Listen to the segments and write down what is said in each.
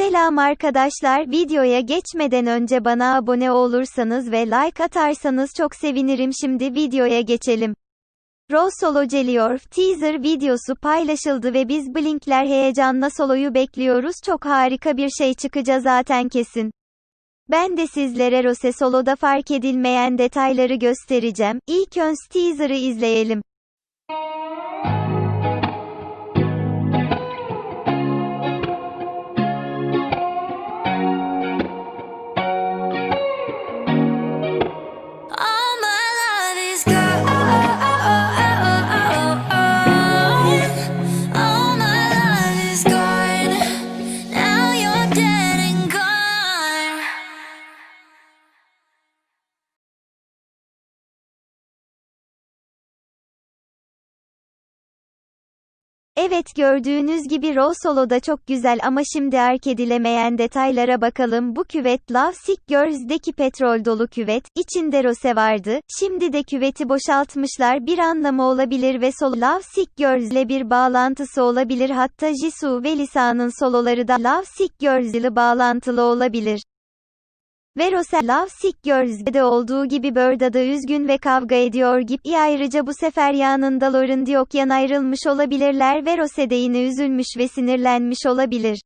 Selam arkadaşlar videoya geçmeden önce bana abone olursanız ve like atarsanız çok sevinirim şimdi videoya geçelim. Rose Solo geliyor teaser videosu paylaşıldı ve biz Blink'ler heyecanla Solo'yu bekliyoruz çok harika bir şey çıkacak zaten kesin. Ben de sizlere Rose Solo'da fark edilmeyen detayları göstereceğim. İlk önce teaser'ı izleyelim. Evet gördüğünüz gibi Raw Solo'da çok güzel ama şimdi erk edilemeyen detaylara bakalım. Bu küvet Love Sick Girls'deki petrol dolu küvet, içinde Rose vardı, şimdi de küveti boşaltmışlar bir anlamı olabilir ve Solo Love Sick Girls ile bir bağlantısı olabilir hatta Jisoo ve Lisa'nın soloları da Love Sick Girls ile bağlantılı olabilir. Ve Rose, Love Sick Girls'de de olduğu gibi Bird'a da üzgün ve kavga ediyor gibi ayrıca bu sefer yanında Lauren Diokyan ayrılmış olabilirler ve de yine üzülmüş ve sinirlenmiş olabilir.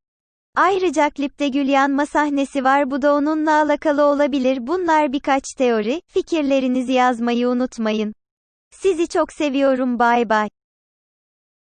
Ayrıca klipte gül yanma sahnesi var bu da onunla alakalı olabilir bunlar birkaç teori, fikirlerinizi yazmayı unutmayın. Sizi çok seviyorum bay bay.